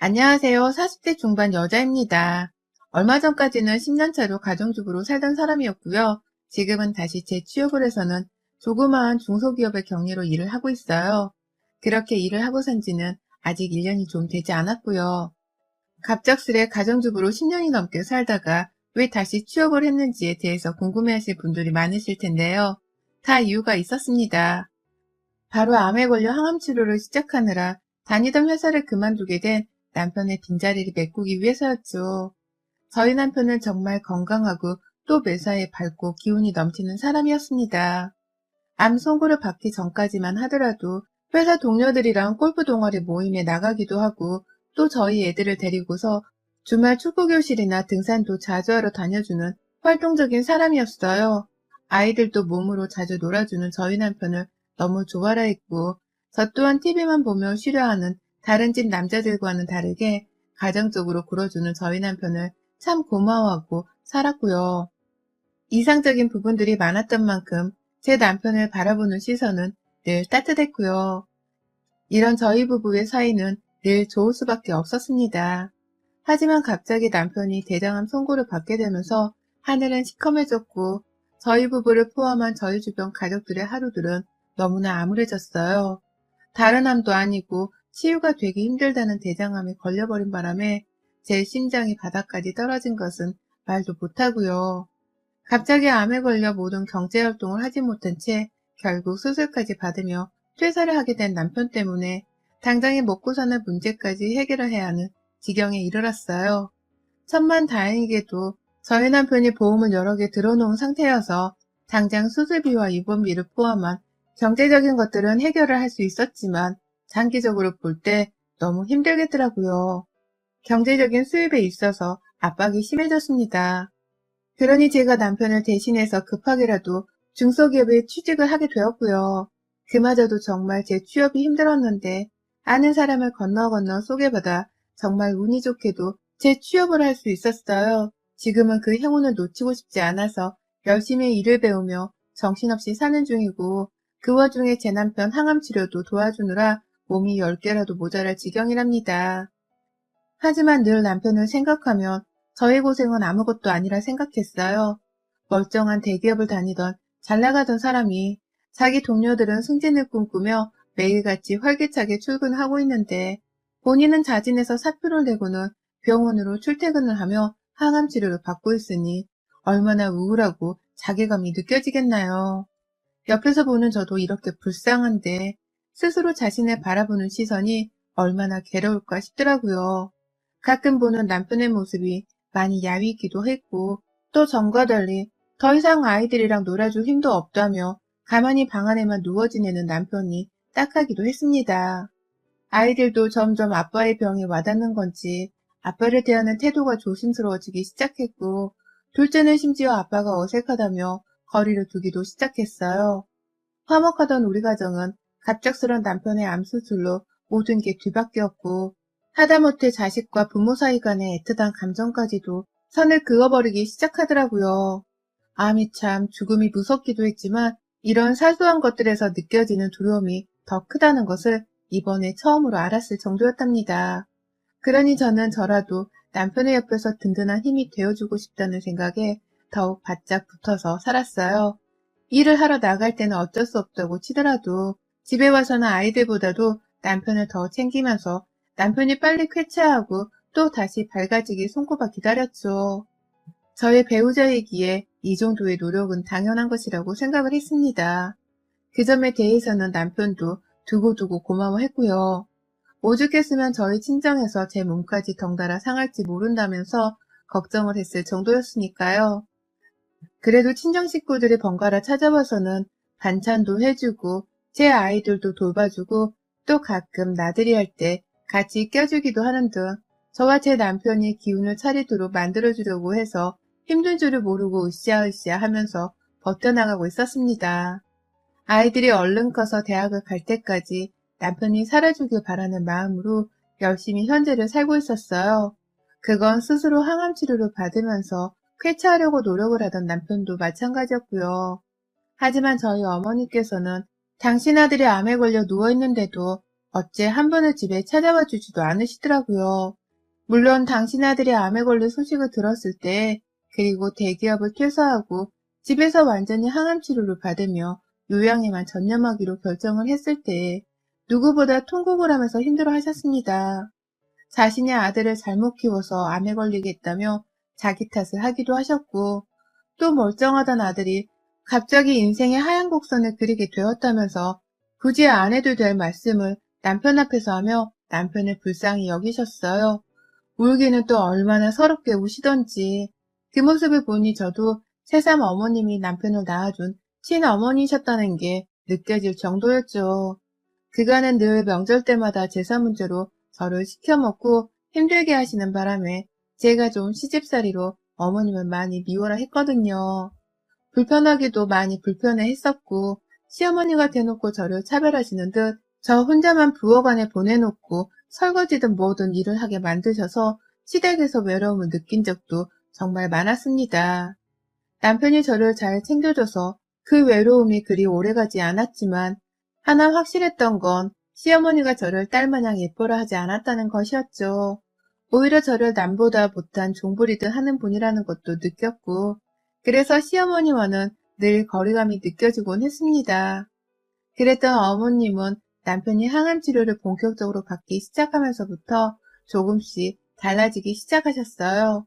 안녕하세요. 40대 중반 여자입니다. 얼마 전까지는 10년차로 가정주부로 살던 사람이었고요. 지금은 다시 재취업을 해서는 조그마한 중소기업의 경리로 일을 하고 있어요. 그렇게 일을 하고 산 지는 아직 1년이 좀 되지 않았고요. 갑작스레 가정주부로 10년이 넘게 살다가 왜 다시 취업을 했는지에 대해서 궁금해하실 분들이 많으실 텐데요. 다 이유가 있었습니다. 바로 암에 걸려 항암 치료를 시작하느라 다니던 회사를 그만두게 된 남편의 빈자리를 메꾸기 위해서였죠. 저희 남편은 정말 건강하고 또 매사에 밝고 기운이 넘치는 사람이었습니다. 암 선고를 받기 전까지만 하더라도 회사 동료들이랑 골프 동아리 모임에 나가기도 하고 또 저희 애들을 데리고서 주말 축구교실이나 등산도 자주 하러 다녀주는 활동적인 사람이었어요. 아이들도 몸으로 자주 놀아주는 저희 남편을 너무 좋아라 했고 저 또한 TV만 보며 쉬려 하는 다른 집 남자들과는 다르게 가정적으로 굴어주는 저희 남편을 참 고마워하고 살았고요. 이상적인 부분들이 많았던 만큼 제 남편을 바라보는 시선은 늘 따뜻했고요. 이런 저희 부부의 사이는 늘 좋을 수밖에 없었습니다. 하지만 갑자기 남편이 대장암 선고를 받게 되면서 하늘은 시커매졌고 저희 부부를 포함한 저희 주변 가족들의 하루들은 너무나 암울해졌어요. 다른 암도 아니고 치유가 되기 힘들다는 대장암에 걸려버린 바람에 제 심장이 바닥까지 떨어진 것은 말도 못하고요. 갑자기 암에 걸려 모든 경제활동을 하지 못한 채 결국 수술까지 받으며 퇴사를 하게 된 남편 때문에 당장에 먹고 사는 문제까지 해결을 해야 하는 지경에 이르렀어요. 천만 다행이게도 저희 남편이 보험을 여러 개 들어놓은 상태여서 당장 수술비와 입원비를 포함한 경제적인 것들은 해결을 할 수 있었지만 장기적으로 볼 때 너무 힘들겠더라고요. 경제적인 수입에 있어서 압박이 심해졌습니다. 그러니 제가 남편을 대신해서 급하게라도 중소기업에 취직을 하게 되었고요. 그마저도 정말 제 취업이 힘들었는데 아는 사람을 건너 건너 소개받아 정말 운이 좋게도 제 취업을 할 수 있었어요. 지금은 그 행운을 놓치고 싶지 않아서 열심히 일을 배우며 정신없이 사는 중이고 그 와중에 제 남편 항암 치료도 도와주느라 몸이 10개라도 모자랄 지경이랍니다. 하지만 늘 남편을 생각하면 저의 고생은 아무것도 아니라 생각했어요. 멀쩡한 대기업을 다니던 잘 나가던 사람이 자기 동료들은 승진을 꿈꾸며 매일같이 활기차게 출근하고 있는데 본인은 자진해서 사표를 내고는 병원으로 출퇴근을 하며 항암 치료를 받고 있으니 얼마나 우울하고 자괴감이 느껴지겠나요. 옆에서 보는 저도 이렇게 불쌍한데 스스로 자신을 바라보는 시선이 얼마나 괴로울까 싶더라고요. 가끔 보는 남편의 모습이 많이 야위기도 했고 또 전과 달리 더 이상 아이들이랑 놀아줄 힘도 없다며 가만히 방 안에만 누워 지내는 남편이 딱하기도 했습니다. 아이들도 점점 아빠의 병이 와닿는 건지 아빠를 대하는 태도가 조심스러워지기 시작했고 둘째는 심지어 아빠가 어색하다며 거리를 두기도 시작했어요. 화목하던 우리 가정은 갑작스런 남편의 암수술로 모든 게 뒤바뀌었고 하다못해 자식과 부모 사이 간의 애틋한 감정까지도 선을 그어버리기 시작하더라고요. 암이 참 죽음이 무섭기도 했지만 이런 사소한 것들에서 느껴지는 두려움이 더 크다는 것을 이번에 처음으로 알았을 정도였답니다. 그러니 저는 저라도 남편의 옆에서 든든한 힘이 되어주고 싶다는 생각에 더욱 바짝 붙어서 살았어요. 일을 하러 나갈 때는 어쩔 수 없다고 치더라도 집에 와서는 아이들보다도 남편을 더 챙기면서 남편이 빨리 쾌차하고 또 다시 밝아지기 손꼽아 기다렸죠. 저의 배우자이기에 이 정도의 노력은 당연한 것이라고 생각을 했습니다. 그 점에 대해서는 남편도 두고두고 고마워했고요. 오죽했으면 저희 친정에서 제 몸까지 덩달아 상할지 모른다면서 걱정을 했을 정도였으니까요. 그래도 친정 식구들이 번갈아 찾아와서는 반찬도 해주고 제 아이들도 돌봐주고 또 가끔 나들이 할 때 같이 껴주기도 하는 등 저와 제 남편이 기운을 차리도록 만들어주려고 해서 힘든 줄을 모르고 으쌰으쌰 하면서 버텨나가고 있었습니다. 아이들이 얼른 커서 대학을 갈 때까지 남편이 살아주길 바라는 마음으로 열심히 현재를 살고 있었어요. 그건 스스로 항암 치료를 받으면서 쾌차하려고 노력을 하던 남편도 마찬가지였고요. 하지만 저희 어머니께서는 당신 아들이 암에 걸려 누워있는데도 어째 한 번을 집에 찾아와 주지도 않으시더라고요. 물론 당신 아들이 암에 걸린 소식을 들었을 때, 그리고 대기업을 퇴사하고 집에서 완전히 항암 치료를 받으며 요양에만 전념하기로 결정을 했을 때, 누구보다 통곡을 하면서 힘들어 하셨습니다. 자신의 아들을 잘못 키워서 암에 걸리게 했다며 자기 탓을 하기도 하셨고, 또 멀쩡하던 아들이 갑자기 인생의 하얀 곡선을 그리게 되었다면서 굳이 안 해도 될 말씀을 남편 앞에서 하며 남편을 불쌍히 여기셨어요. 울기는 또 얼마나 서럽게 우시던지 그 모습을 보니 저도 새삼 어머님이 남편을 낳아준 친어머니셨다는 게 느껴질 정도였죠. 그간은 늘 명절 때마다 제사 문제로 저를 시켜먹고 힘들게 하시는 바람에 제가 좀 시집살이로 어머님을 많이 미워라 했거든요. 불편하기도 많이 불편해 했었고 시어머니가 대놓고 저를 차별하시는 듯 저 혼자만 부엌안에 보내놓고 설거지든 뭐든 일을 하게 만드셔서 시댁에서 외로움을 느낀 적도 정말 많았습니다. 남편이 저를 잘 챙겨줘서 그 외로움이 그리 오래가지 않았지만 하나 확실했던 건 시어머니가 저를 딸마냥 예뻐라 하지 않았다는 것이었죠. 오히려 저를 남보다 못한 종부리듯 하는 분이라는 것도 느꼈고 그래서 시어머니와는 늘 거리감이 느껴지곤 했습니다. 그랬던 어머님은 남편이 항암 치료를 본격적으로 받기 시작하면서부터 조금씩 달라지기 시작하셨어요.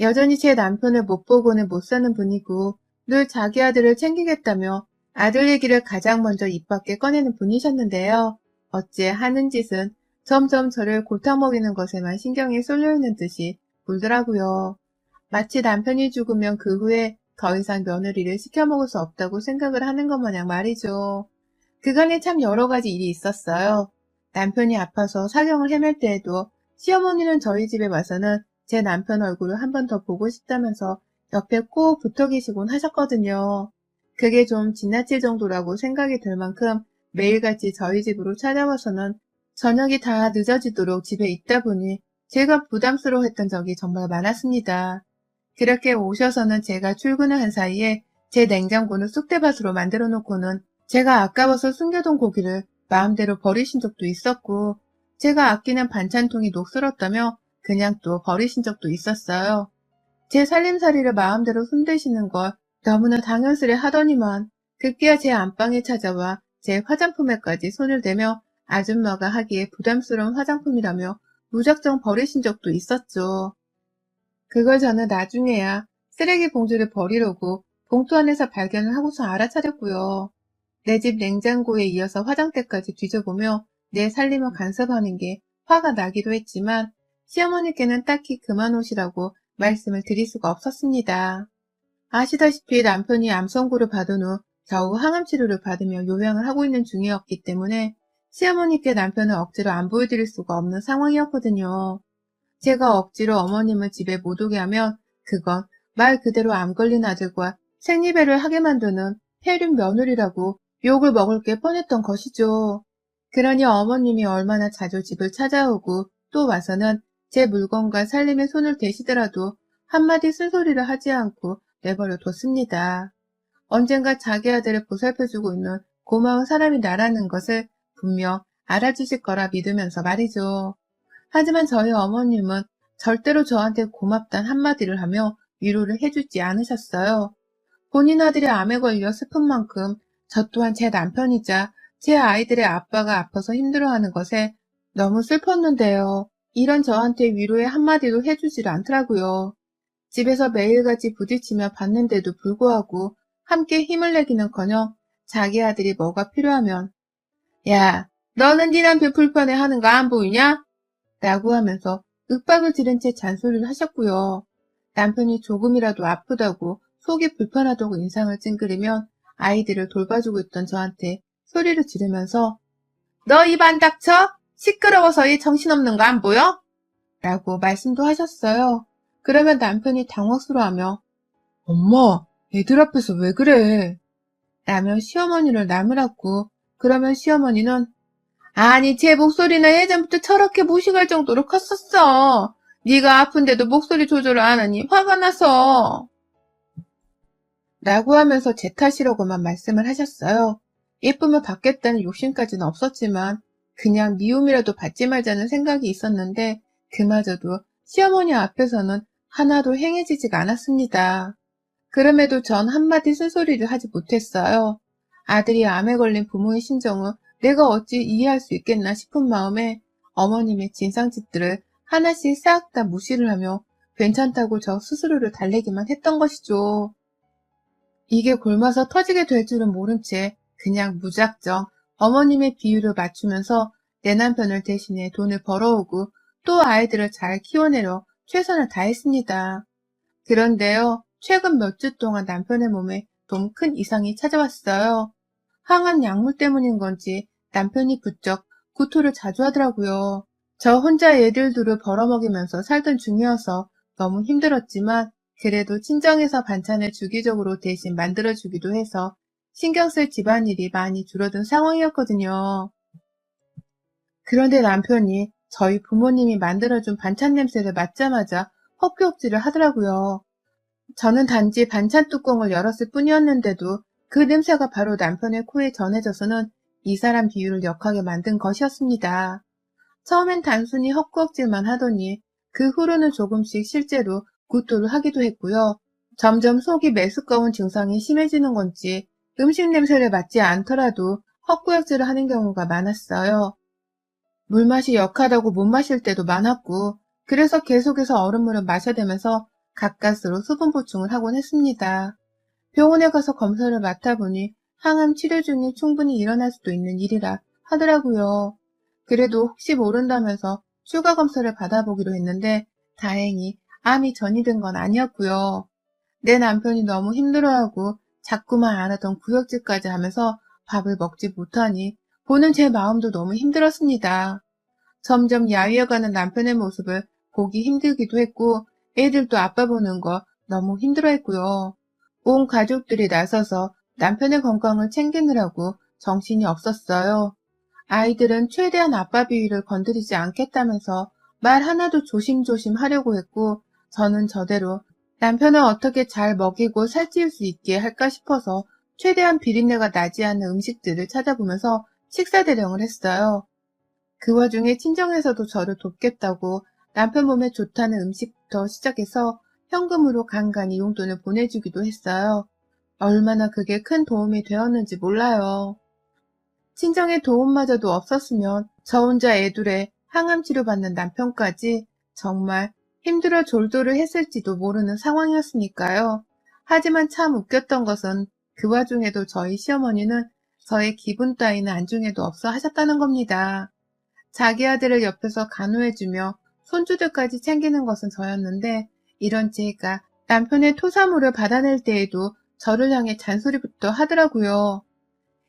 여전히 제 남편을 못 보고는 못 사는 분이고 늘 자기 아들을 챙기겠다며 아들 얘기를 가장 먼저 입 밖에 꺼내는 분이셨는데요. 어째 하는 짓은 점점 저를 골탕 먹이는 것에만 신경이 쏠려 있는 듯이 굴더라고요. 마치 남편이 죽으면 그 후에 더 이상 며느리를 시켜먹을 수 없다고 생각을 하는 것 마냥 말이죠. 그간에 참 여러 가지 일이 있었어요. 남편이 아파서 사경을 헤맬 때에도 시어머니는 저희 집에 와서는 제 남편 얼굴을 한 번 더 보고 싶다면서 옆에 꼭 붙어 계시곤 하셨거든요. 그게 좀 지나칠 정도라고 생각이 들 만큼 매일같이 저희 집으로 찾아와서는 저녁이 다 늦어지도록 집에 있다 보니 제가 부담스러워했던 적이 정말 많았습니다. 그렇게 오셔서는 제가 출근을 한 사이에 제 냉장고는 쑥대밭으로 만들어 놓고는 제가 아까워서 숨겨둔 고기를 마음대로 버리신 적도 있었고 제가 아끼는 반찬통이 녹슬었다며 그냥 또 버리신 적도 있었어요. 제 살림살이를 마음대로 손대시는 걸 너무나 당연스레 하더니만 급기야 제 안방에 찾아와 제 화장품에까지 손을 대며 아줌마가 하기에 부담스러운 화장품이라며 무작정 버리신 적도 있었죠. 그걸 저는 나중에야 쓰레기 봉지를 버리려고 봉투 안에서 발견을 하고서 알아차렸고요. 내 집 냉장고에 이어서 화장대까지 뒤져보며 내 살림을 간섭하는 게 화가 나기도 했지만 시어머니께는 딱히 그만 오시라고 말씀을 드릴 수가 없었습니다. 아시다시피 남편이 암 선고를 받은 후 겨우 항암 치료를 받으며 요양을 하고 있는 중이었기 때문에 시어머니께 남편을 억지로 안 보여드릴 수가 없는 상황이었거든요. 제가 억지로 어머님을 집에 못 오게 하면 그건 말 그대로 암 걸린 아들과 생리배를 하게 만드는 폐륜 며느리라고 욕을 먹을 게 뻔했던 것이죠. 그러니 어머님이 얼마나 자주 집을 찾아오고 또 와서는 제 물건과 살림에 손을 대시더라도 한마디 쓴소리를 하지 않고 내버려 뒀습니다. 언젠가 자기 아들을 보살펴주고 있는 고마운 사람이 나라는 것을 분명 알아주실 거라 믿으면서 말이죠. 하지만 저희 어머님은 절대로 저한테 고맙단 한마디를 하며 위로를 해주지 않으셨어요. 본인 아들이 암에 걸려 슬픈 만큼 저 또한 제 남편이자 제 아이들의 아빠가 아파서 힘들어하는 것에 너무 슬펐는데요. 이런 저한테 위로의 한마디도 해주지를 않더라고요. 집에서 매일같이 부딪히며 봤는데도 불구하고 함께 힘을 내기는커녕 자기 아들이 뭐가 필요하면 야, 너는 네 남편 불편해 하는 거 안 보이냐? 라고 하면서 윽박을 지른 채 잔소리를 하셨고요. 남편이 조금이라도 아프다고 속이 불편하다고 인상을 찡그리면 아이들을 돌봐주고 있던 저한테 소리를 지르면서 너 입 안 닥쳐? 시끄러워서 이 정신없는 거 안 보여? 라고 말씀도 하셨어요. 그러면 남편이 당혹스러워하며 엄마, 애들 앞에서 왜 그래? 라며 시어머니를 나무랐고 그러면 시어머니는 아니 제 목소리는 예전부터 저렇게 무식할 정도로 컸었어. 네가 아픈데도 목소리 조절을 안 하니 화가 나서. 라고 하면서 제 탓이라고만 말씀을 하셨어요. 예쁨을 받겠다는 욕심까지는 없었지만 그냥 미움이라도 받지 말자는 생각이 있었는데 그마저도 시어머니 앞에서는 하나도 행해지지가 않았습니다. 그럼에도 전 한마디 쓴소리를 하지 못했어요. 아들이 암에 걸린 부모의 심정을 내가 어찌 이해할 수 있겠나 싶은 마음에 어머님의 진상짓들을 하나씩 싹 다 무시를 하며 괜찮다고 저 스스로를 달래기만 했던 것이죠. 이게 골마서 터지게 될 줄은 모른 채 그냥 무작정 어머님의 비유를 맞추면서 내 남편을 대신해 돈을 벌어오고 또 아이들을 잘 키워내려 최선을 다했습니다. 그런데요, 최근 몇 주 동안 남편의 몸에 좀 큰 이상이 찾아왔어요. 항암 약물 때문인 건지 남편이 부쩍 구토를 자주 하더라고요. 저 혼자 애들 둘을 벌어먹이면서 살던 중이어서 너무 힘들었지만 그래도 친정에서 반찬을 주기적으로 대신 만들어주기도 해서 신경 쓸 집안일이 많이 줄어든 상황이었거든요. 그런데 남편이 저희 부모님이 만들어준 반찬 냄새를 맡자마자 헛구역질을 하더라고요. 저는 단지 반찬 뚜껑을 열었을 뿐이었는데도 그 냄새가 바로 남편의 코에 전해져서는 이 사람 비유를 역하게 만든 것이었습니다. 처음엔 단순히 헛구역질만 하더니 그 후로는 조금씩 실제로 구토를 하기도 했고요. 점점 속이 메스꺼운 증상이 심해지는 건지 음식 냄새를 맡지 않더라도 헛구역질을 하는 경우가 많았어요. 물맛이 역하다고 못 마실 때도 많았고 그래서 계속해서 얼음물을 마셔대면서 가까스로 수분 보충을 하곤 했습니다. 병원에 가서 검사를 맡아보니 항암 치료 중에 충분히 일어날 수도 있는 일이라 하더라고요. 그래도 혹시 모른다면서 추가 검사를 받아보기로 했는데 다행히 암이 전이된 건 아니었고요. 내 남편이 너무 힘들어하고 자꾸만 안 하던 구역질까지 하면서 밥을 먹지 못하니 보는 제 마음도 너무 힘들었습니다. 점점 야위어가는 남편의 모습을 보기 힘들기도 했고 애들도 아빠 보는 거 너무 힘들어했고요. 온 가족들이 나서서 남편의 건강을 챙기느라고 정신이 없었어요. 아이들은 최대한 아빠 비위를 건드리지 않겠다면서 말 하나도 조심조심 하려고 했고 저는 저대로 남편을 어떻게 잘 먹이고 살찌울 수 있게 할까 싶어서 최대한 비린내가 나지 않는 음식들을 찾아보면서 식사 대령을 했어요. 그 와중에 친정에서도 저를 돕겠다고 남편 몸에 좋다는 음식부터 시작해서 현금으로 간간히 용돈을 보내주기도 했어요. 얼마나 그게 큰 도움이 되었는지 몰라요. 친정의 도움마저도 없었으면 저 혼자 애둘에 항암 치료받는 남편까지 정말 힘들어 졸도를 했을지도 모르는 상황이었으니까요. 하지만 참 웃겼던 것은 그 와중에도 저희 시어머니는 저의 기분 따위는 안중에도 없어 하셨다는 겁니다. 자기 아들을 옆에서 간호해주며 손주들까지 챙기는 것은 저였는데 이런 제가 남편의 토사물을 받아낼 때에도 저를 향해 잔소리부터 하더라고요.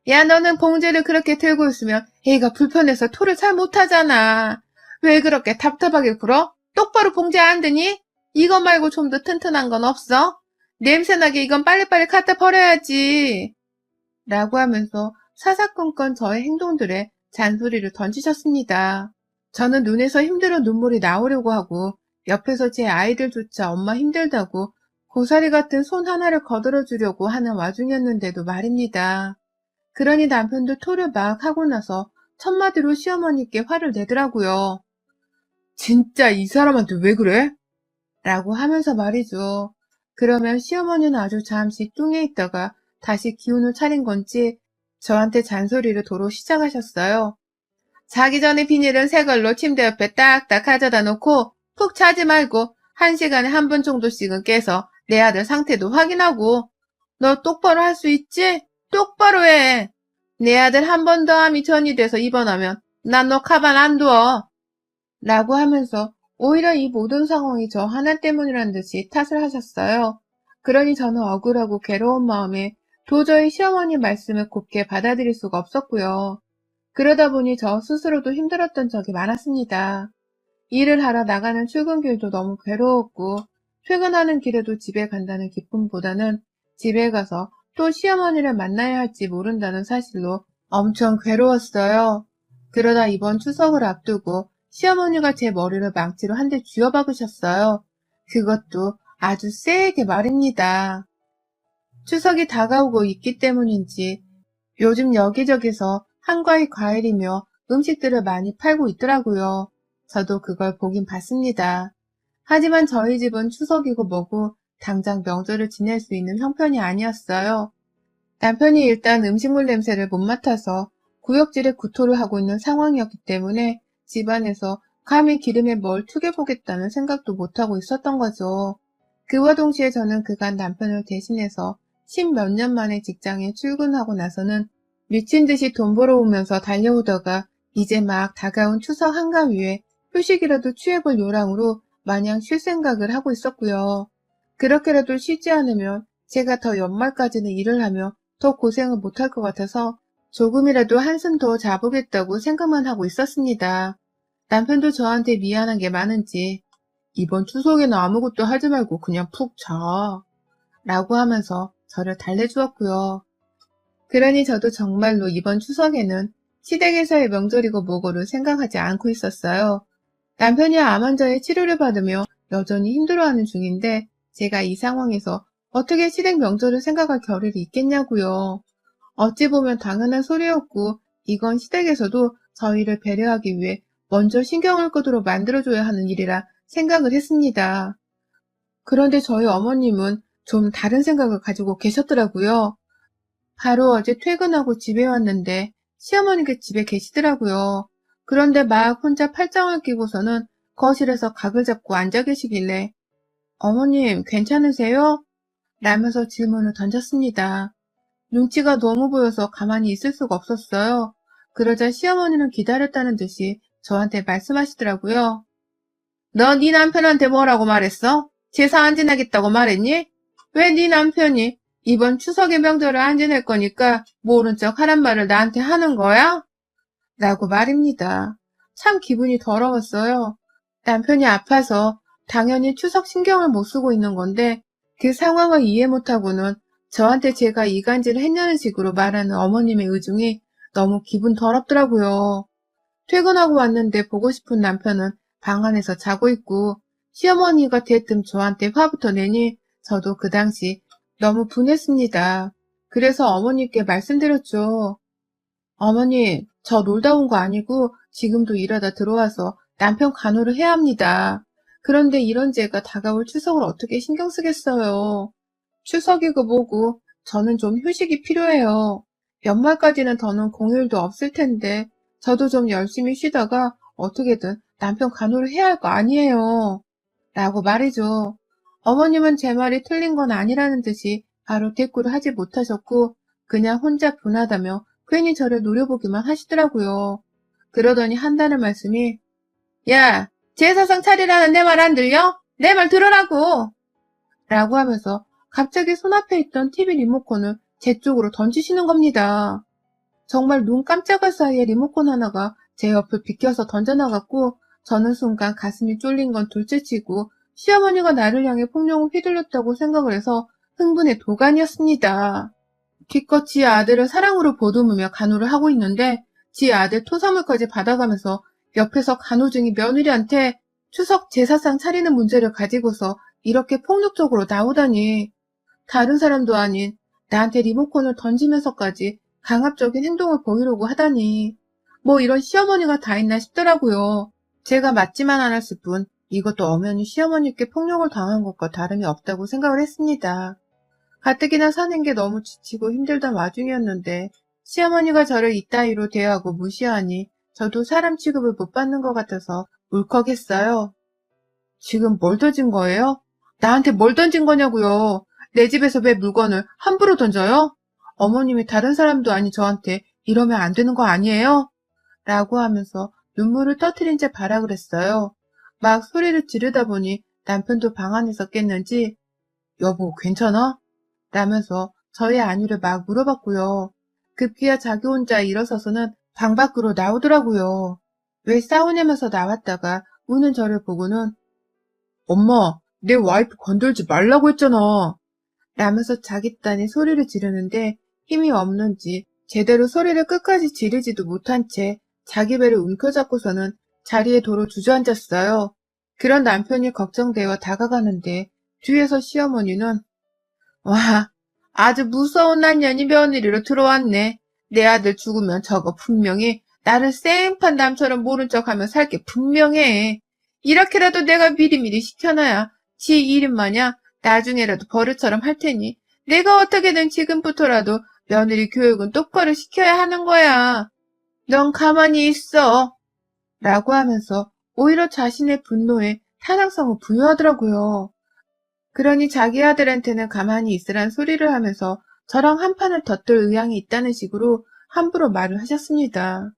야 너는 봉지를 그렇게 들고 있으면 애가 불편해서 토를 잘 못하잖아. 왜 그렇게 답답하게 굴어? 똑바로 봉지 안 드니? 이거 말고 좀 더 튼튼한 건 없어? 냄새나게 이건 빨리빨리 갖다 버려야지. 라고 하면서 사사건건 저의 행동들에 잔소리를 던지셨습니다. 저는 눈에서 힘들어 눈물이 나오려고 하고 옆에서 제 아이들조차 엄마 힘들다고 고사리 같은 손 하나를 거들어 주려고 하는 와중이었는데도 말입니다. 그러니 남편도 토를 막 하고 나서 첫마디로 시어머니께 화를 내더라고요. 진짜 이 사람한테 왜 그래? 라고 하면서 말이죠. 그러면 시어머니는 아주 잠시 뚱해 있다가 다시 기운을 차린 건지 저한테 잔소리를 도로 시작하셨어요. 자기 전에 비닐은 새 걸로 침대 옆에 딱딱 가져다 놓고 푹 자지 말고 한 시간에 한 번 정도씩은 깨서 내 아들 상태도 확인하고 너 똑바로 할 수 있지? 똑바로 해. 내 아들 한 번더 암이 전이 돼서 입원하면 난 너 가만 안 둬. 라고 하면서 오히려 이 모든 상황이 저 하나 때문이란 듯이 탓을 하셨어요. 그러니 저는 억울하고 괴로운 마음에 도저히 시어머니 말씀을 곱게 받아들일 수가 없었고요. 그러다 보니 저 스스로도 힘들었던 적이 많았습니다. 일을 하러 나가는 출근길도 너무 괴로웠고 퇴근하는 길에도 집에 간다는 기쁨보다는 집에 가서 또 시어머니를 만나야 할지 모른다는 사실로 엄청 괴로웠어요. 그러다 이번 추석을 앞두고 시어머니가 제 머리를 망치로 한 대 쥐어박으셨어요. 그것도 아주 세게 말입니다. 추석이 다가오고 있기 때문인지 요즘 여기저기서 한과의 과일이며 음식들을 많이 팔고 있더라고요. 저도 그걸 보긴 봤습니다. 하지만 저희 집은 추석이고 뭐고 당장 명절을 지낼 수 있는 형편이 아니었어요. 남편이 일단 음식물 냄새를 못 맡아서 구역질에 구토를 하고 있는 상황이었기 때문에 집안에서 감히 기름에 뭘 튀겨보겠다는 생각도 못하고 있었던 거죠. 그와 동시에 저는 그간 남편을 대신해서 십몇 년 만에 직장에 출근하고 나서는 미친 듯이 돈 벌어오면서 달려오다가 이제 막 다가온 추석 한가위에 휴식이라도 취해볼 요랑으로 마냥 쉴 생각을 하고 있었고요. 그렇게라도 쉬지 않으면 제가 더 연말까지는 일을 하며 더 고생을 못할 것 같아서 조금이라도 한숨 더 자보겠다고 생각만 하고 있었습니다. 남편도 저한테 미안한 게 많은지 이번 추석에는 아무것도 하지 말고 그냥 푹 자. 라고 하면서 저를 달래주었고요. 그러니 저도 정말로 이번 추석에는 시댁에서의 명절이고 뭐고를 생각하지 않고 있었어요. 남편이 암 환자의 치료를 받으며 여전히 힘들어하는 중인데 제가 이 상황에서 어떻게 시댁 명절을 생각할 겨를이 있겠냐고요. 어찌 보면 당연한 소리였고 이건 시댁에서도 저희를 배려하기 위해 먼저 신경을 끄도록 만들어줘야 하는 일이라 생각을 했습니다. 그런데 저희 어머님은 좀 다른 생각을 가지고 계셨더라고요. 바로 어제 퇴근하고 집에 왔는데 시어머니가 집에 계시더라고요. 그런데 막 혼자 팔짱을 끼고서는 거실에서 각을 잡고 앉아 계시길래 어머님 괜찮으세요? 라면서 질문을 던졌습니다. 눈치가 너무 보여서 가만히 있을 수가 없었어요. 그러자 시어머니는 기다렸다는 듯이 저한테 말씀하시더라고요. 너 네 남편한테 뭐라고 말했어? 제사 안 지내겠다고 말했니? 왜 네 남편이 이번 추석의 명절을 안 지낼 거니까 모른 척 하란 말을 나한테 하는 거야? 라고 말입니다. 참 기분이 더러웠어요. 남편이 아파서 당연히 추석 신경을 못 쓰고 있는 건데 그 상황을 이해 못하고는 저한테 제가 이간질을 했냐는 식으로 말하는 어머님의 의중이 너무 기분 더럽더라고요. 퇴근하고 왔는데 보고 싶은 남편은 방 안에서 자고 있고 시어머니가 대뜸 저한테 화부터 내니 저도 그 당시 너무 분했습니다. 그래서 어머님께 말씀드렸죠. 어머니, 저 놀다 온 거 아니고 지금도 일하다 들어와서 남편 간호를 해야 합니다. 그런데 이런 제가 다가올 추석을 어떻게 신경 쓰겠어요. 추석이고 뭐고 저는 좀 휴식이 필요해요. 연말까지는 더는 공휴일도 없을 텐데 저도 좀 열심히 쉬다가 어떻게든 남편 간호를 해야 할 거 아니에요. 라고 말이죠. 어머님은 제 말이 틀린 건 아니라는 듯이 바로 대꾸를 하지 못하셨고 그냥 혼자 분하다며 괜히 저를 노려보기만 하시더라고요. 그러더니 한다는 말씀이 야 제사상 차리라는 내 말 안 들려? 내 말 들으라고! 라고 하면서 갑자기 손앞에 있던 TV 리모컨을 제 쪽으로 던지시는 겁니다. 정말 눈 깜짝할 사이에 리모컨 하나가 제 옆을 비껴서 던져나갔고 저는 순간 가슴이 쫄린 건 둘째치고 시어머니가 나를 향해 폭력을 휘둘렀다고 생각을 해서 흥분의 도가니였습니다. 기껏 지 아들을 사랑으로 보듬으며 간호를 하고 있는데 지 아들 토사물까지 받아가면서 옆에서 간호 중인 며느리한테 추석 제사상 차리는 문제를 가지고서 이렇게 폭력적으로 나오다니 다른 사람도 아닌 나한테 리모컨을 던지면서까지 강압적인 행동을 보이려고 하다니 뭐 이런 시어머니가 다 있나 싶더라고요. 제가 맞지만 않았을 뿐 이것도 엄연히 시어머니께 폭력을 당한 것과 다름이 없다고 생각을 했습니다. 가뜩이나 사는 게 너무 지치고 힘들던 와중이었는데 시어머니가 저를 이따위로 대하고 무시하니 저도 사람 취급을 못 받는 것 같아서 울컥했어요. 지금 뭘 던진 거예요? 나한테 뭘 던진 거냐고요. 내 집에서 왜 물건을 함부로 던져요? 어머님이 다른 사람도 아닌 저한테 이러면 안 되는 거 아니에요? 라고 하면서 눈물을 터트린 채 발악을 했어요. 막 소리를 지르다 보니 남편도 방 안에서 깼는지 여보 괜찮아? 라면서 저의 안위를 막 물어봤고요. 급기야 자기 혼자 일어서서는 방 밖으로 나오더라고요. 왜 싸우냐면서 나왔다가 우는 저를 보고는 엄마 내 와이프 건들지 말라고 했잖아. 라면서 자기 딴에 소리를 지르는데 힘이 없는지 제대로 소리를 끝까지 지르지도 못한 채 자기 배를 움켜잡고서는 자리에 도로 주저앉았어요. 그런 남편이 걱정되어 다가가는데 뒤에서 시어머니는 와 아주 무서운 난년이 며느리로 들어왔네. 내 아들 죽으면 저거 분명히 나를 생판 남처럼 모른 척하며 살 게 분명해. 이렇게라도 내가 미리미리 시켜놔야 지 일인 마냥 나중에라도 버릇처럼 할 테니 내가 어떻게든 지금부터라도 며느리 교육은 똑바로 시켜야 하는 거야. 넌 가만히 있어. 라고 하면서 오히려 자신의 분노에 타당성을 부여하더라고요. 그러니 자기 아들한테는 가만히 있으란 소리를 하면서 저랑 한판을 덧들 의향이 있다는 식으로 함부로 말을 하셨습니다.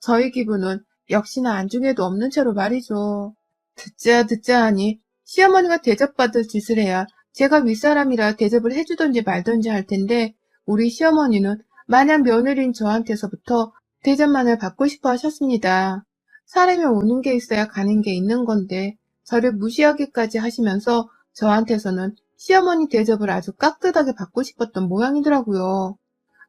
저희 기분은 역시나 안중에도 없는 채로 말이죠. 듣자 듣자 하니 시어머니가 대접받을 짓을 해야 제가 윗사람이라 대접을 해주던지 말던지 할 텐데 우리 시어머니는 마냥 며느리인 저한테서부터 대접만을 받고 싶어 하셨습니다. 사람이 오는 게 있어야 가는 게 있는 건데 저를 무시하기까지 하시면서 저한테서는 시어머니 대접을 아주 깍듯하게 받고 싶었던 모양이더라고요.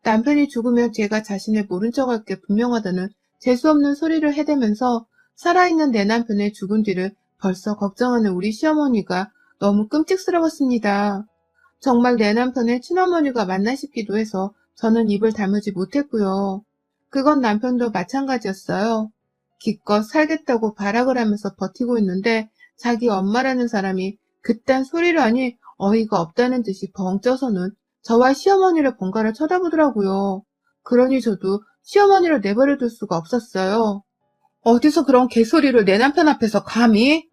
남편이 죽으면 제가 자신을 모른 척할 게 분명하다는 재수없는 소리를 해대면서 살아있는 내 남편의 죽은 뒤를 벌써 걱정하는 우리 시어머니가 너무 끔찍스러웠습니다. 정말 내 남편의 친어머니가 맞나 싶기도 해서 저는 입을 다물지 못했고요. 그건 남편도 마찬가지였어요. 기껏 살겠다고 발악을 하면서 버티고 있는데 자기 엄마라는 사람이 그딴 소리를 하니 어이가 없다는 듯이 벙쪄서는 저와 시어머니를 번갈아 쳐다보더라고요. 그러니 저도 시어머니를 내버려둘 수가 없었어요. 어디서 그런 개소리를 내 남편 앞에서 감히?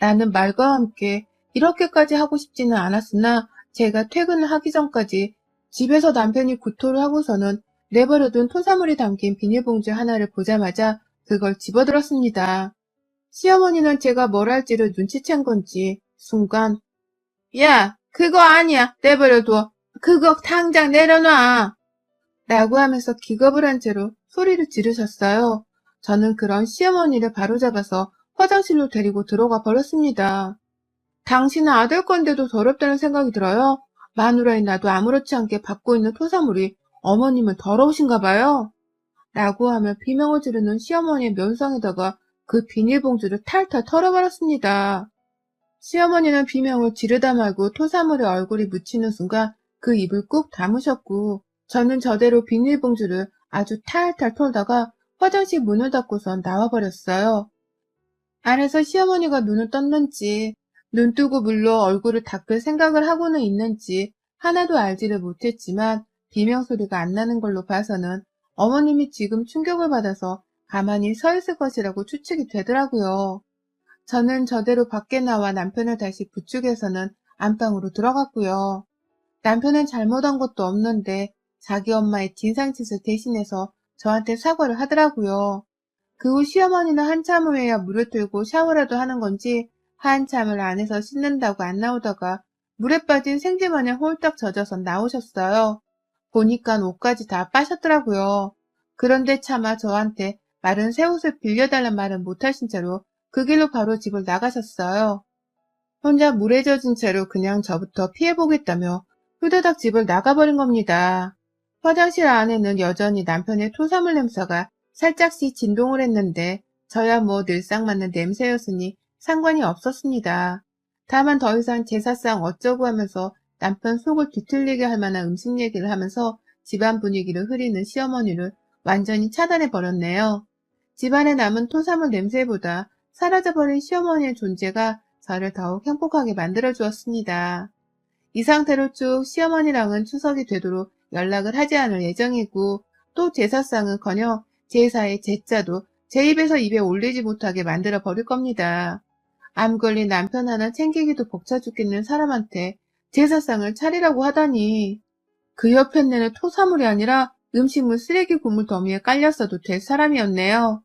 나는 말과 함께 이렇게까지 하고 싶지는 않았으나 제가 퇴근을 하기 전까지 집에서 남편이 구토를 하고서는 내버려둔 토사물이 담긴 비닐봉지 하나를 보자마자 그걸 집어들었습니다. 시어머니는 제가 뭘 할지를 눈치챈 건지 순간 야 그거 아니야 내버려둬 그거 당장 내려놔 라고 하면서 기겁을 한 채로 소리를 지르셨어요. 저는 그런 시어머니를 바로잡아서 화장실로 데리고 들어가 버렸습니다. 당신은 아들 건데도 더럽다는 생각이 들어요? 마누라인 나도 아무렇지 않게 받고 있는 토사물이 어머님은 더러우신가 봐요. 라고 하며 비명을 지르는 시어머니의 면상에다가 그 비닐봉지를 탈탈 털어버렸습니다. 시어머니는 비명을 지르다 말고 토사물에 얼굴이 묻히는 순간 그 입을 꾹 다무셨고 저는 저대로 비닐봉지를 아주 탈탈 털다가 화장실 문을 닫고선 나와버렸어요. 안에서 시어머니가 눈을 떴는지 눈 뜨고 물로 얼굴을 닦을 생각을 하고는 있는지 하나도 알지를 못했지만 비명 소리가 안 나는 걸로 봐서는 어머님이 지금 충격을 받아서 가만히 서 있을 것이라고 추측이 되더라고요. 저는 저대로 밖에 나와 남편을 다시 부축해서는 안방으로 들어갔고요. 남편은 잘못한 것도 없는데 자기 엄마의 진상짓을 대신해서 저한테 사과를 하더라고요. 그 후 시어머니는 한참 후에야 물을 틀고 샤워라도 하는 건지 한참을 안에서 씻는다고 안 나오다가 물에 빠진 생쥐마냥 홀딱 젖어서 나오셨어요. 보니까 옷까지 다 빠셨더라고요. 그런데 차마 저한테 마른 새 옷을 빌려달란 말은 못하신 채로 그 길로 바로 집을 나가셨어요. 혼자 물에 젖은 채로 그냥 저부터 피해보겠다며 후다닥 집을 나가버린 겁니다. 화장실 안에는 여전히 남편의 토사물 냄새가 살짝씩 진동을 했는데 저야 뭐 늘상 맞는 냄새였으니 상관이 없었습니다. 다만 더 이상 제사상 어쩌고 하면서 남편 속을 뒤틀리게 할 만한 음식 얘기를 하면서 집안 분위기를 흐리는 시어머니를 완전히 차단해 버렸네요. 집안에 남은 토사물 냄새보다 사라져버린 시어머니의 존재가 저를 더욱 행복하게 만들어 주었습니다. 이 상태로 쭉 시어머니랑은 추석이 되도록 연락을 하지 않을 예정이고 또 제사상은 커녕 제사의 제자도 제 입에서 입에 올리지 못하게 만들어 버릴 겁니다. 암 걸린 남편 하나 챙기기도 벅차 죽겠는 사람한테 제사상을 차리라고 하다니 그 옆엔 내는 토사물이 아니라 음식물 쓰레기 고물 더미에 깔렸어도 될 사람이었네요.